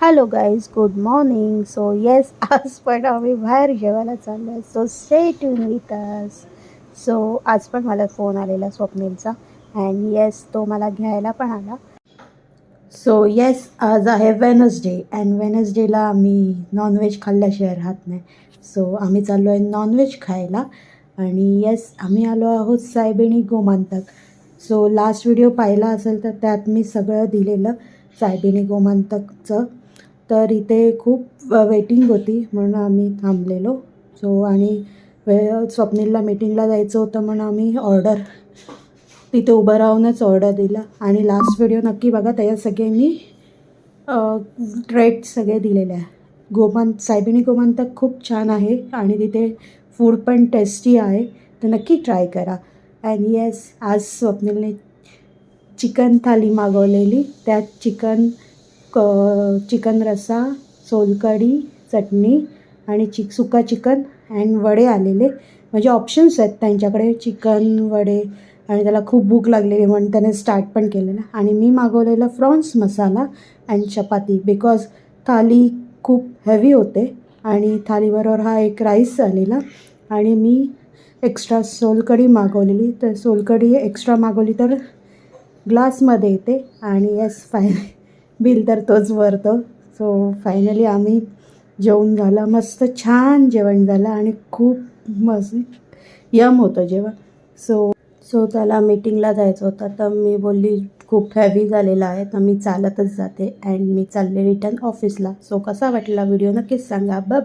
Hello guys good morning so yes आज पण आम्ही बाहेर जेवायला चाललो आहे so stay tuned with us so आज पण मला फोन आलेला स्वप्नीलचा. अँड येस तो मला घ्यायला पण आला. सो येस आज आहे वेनसडे अँड वेनसडेला आम्ही नॉनव्हेज खाल्ल्याशिवाय राहत नाही. सो आम्ही चाललो आहे नॉनव्हेज खायला. आणि येस आम्ही आलो आहोत सायबिणी गोमांतक. सो लास्ट व्हिडिओ पाहिला असेल तर त्यात मी सगळं दिलेलं सायबिणी गोमांतकचं. तर इथे खूप वेटिंग होती म्हणून आम्ही थांबलेलो. सो आणि वेळ स्वप्नीलला मीटिंगला जायचं होतं म्हणून आम्ही ऑर्डर तिथे उभं राहूनच ऑर्डर दिला. आणि लास्ट व्हिडिओ नक्की बघा त्याच्यात सगळे मी सगळे दिलेले आहे. सायबिनी सायबिणी गोमांतक खूप छान आहे आणि तिथे फूड पण टेस्टी आहे. तर नक्की ट्राय करा. अँड येस आज स्वप्नीलने चिकन थाली मागवलेली. त्यात चिकन क चिकन रस्सा सोलकढी चटणी आणि चिक सुका चिकन अँड वडे आलेले. म्हणजे ऑप्शन्स आहेत त्यांच्याकडे चिकन वडे. आणि त्याला खूप भूक लागलेली म्हणून त्याने स्टार्ट पण केलेलं. आणि मी मागवलेला prawns masala and chapati because thali खूप हेवी होते आणि थालीबरोबर हा एक राईस आलेला. आणि मी एक्स्ट्रा सोलकढी मागवलेली. तर सोलकढी एक्स्ट्रा मागवली तर ग्लासमध्ये येते. आणि येस फाय बिल तर तोच भरतो सो फायनली आम्ही जेवण झालं. मस्त छान जेवण झालं आणि खूप मस्त यम होतं जेवण. सो सो त्याला मीटिंगला जायचं होतं. तर मी बोलली खूप हॅवी झालेला आहे तर मी चालतच जाते. अँड मी चालले रिटर्न ऑफिसला सो कसा वाटला व्हिडिओ नक्कीच सांगा. बाय